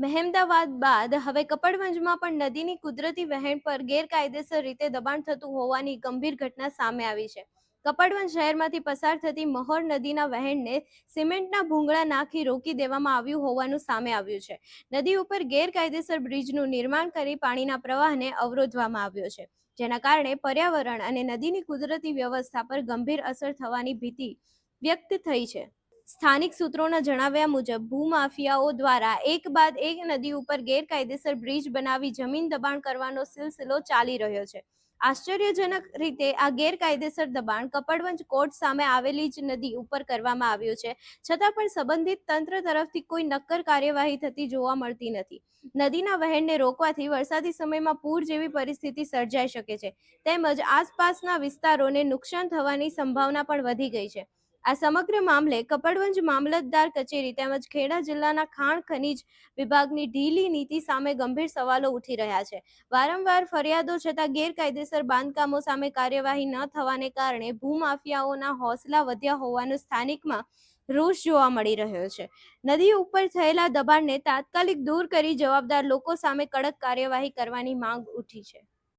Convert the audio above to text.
મહેમદાવાદ બાદ હવે કપડવંજમાં પણ નદીની કુદરતી વહેણ પર ગેરકાયદેસર રીતે દબાણ થતું હોવાની ગંભીર ઘટના સામે આવી છે. કપડવંજ શહેરમાંથી પસાર થતી મહોર નદીના વહેણને સિમેન્ટના ભૂંગળા નાખી રોકી દેવામાં આવ્યું હોવાનું સામે આવ્યું છે. નદી ઉપર ગેરકાયદેસર બ્રિજનું નિર્માણ કરી પાણીના પ્રવાહને અવરોધવામાં આવ્યો છે. જેના કારણે પર્યાવરણ અને નદીની કુદરતી વ્યવસ્થા પર ગંભીર અસર થવાની ભીતિ વ્યક્ત થઈ છે. સ્થાનિક સૂત્રોના જણાવ્યા મુજબ, ભૂમાફિયાઓ દ્વારા એક બાદ એક નદી ઉપર ગેરકાયદેસર બ્રિજ બનાવી જમીન દબાણ કરવાનો સિલસિલો ચાલી રહ્યો છે. આશ્ચર્યજનક રીતે આ ગેરકાયદેસર દબાણ કપડવંજ કોર્ટ સામે આવેલી જ નદી ઉપર કરવામાં આવ્યું છે. છતાં પણ સંબંધિત તંત્ર તરફથી કોઈ નક્કર કાર્યવાહી થતી જોવા મળતી નથી. નદીના વહેણને રોકવાથી વરસાદી સમયમાં પૂર જેવી પરિસ્થિતિ સર્જાઈ શકે છે. તેમજ આસપાસના વિસ્તારોને નુકસાન થવાની સંભાવના પણ વધી ગઈ છે. આ સમગ્ર મામલે કપડવંજ મામલતદાર કચેરી તેમજ ખેડા જિલ્લાના ખાણ ખનીજ વિભાગની ઢીલી નીતિ સામે ગંભીર સવાલો ઉઠી રહ્યા છે. વારંવાર ફરિયાદો છતાં ગેરકાયદેસર બાંધકામો સામે કાર્યવાહી ન થવાને કારણે ભૂમાફિયાઓના હોસલા વધ્યા હોવાનું સ્થાનિકમાં રોષ જોવા મળી રહ્યો છે. નદી ઉપર થયેલા દબાણને તાત્કાલિક દૂર કરી જવાબદાર લોકો સામે કડક કાર્યવાહી કરવાની માંગ ઉઠી છે.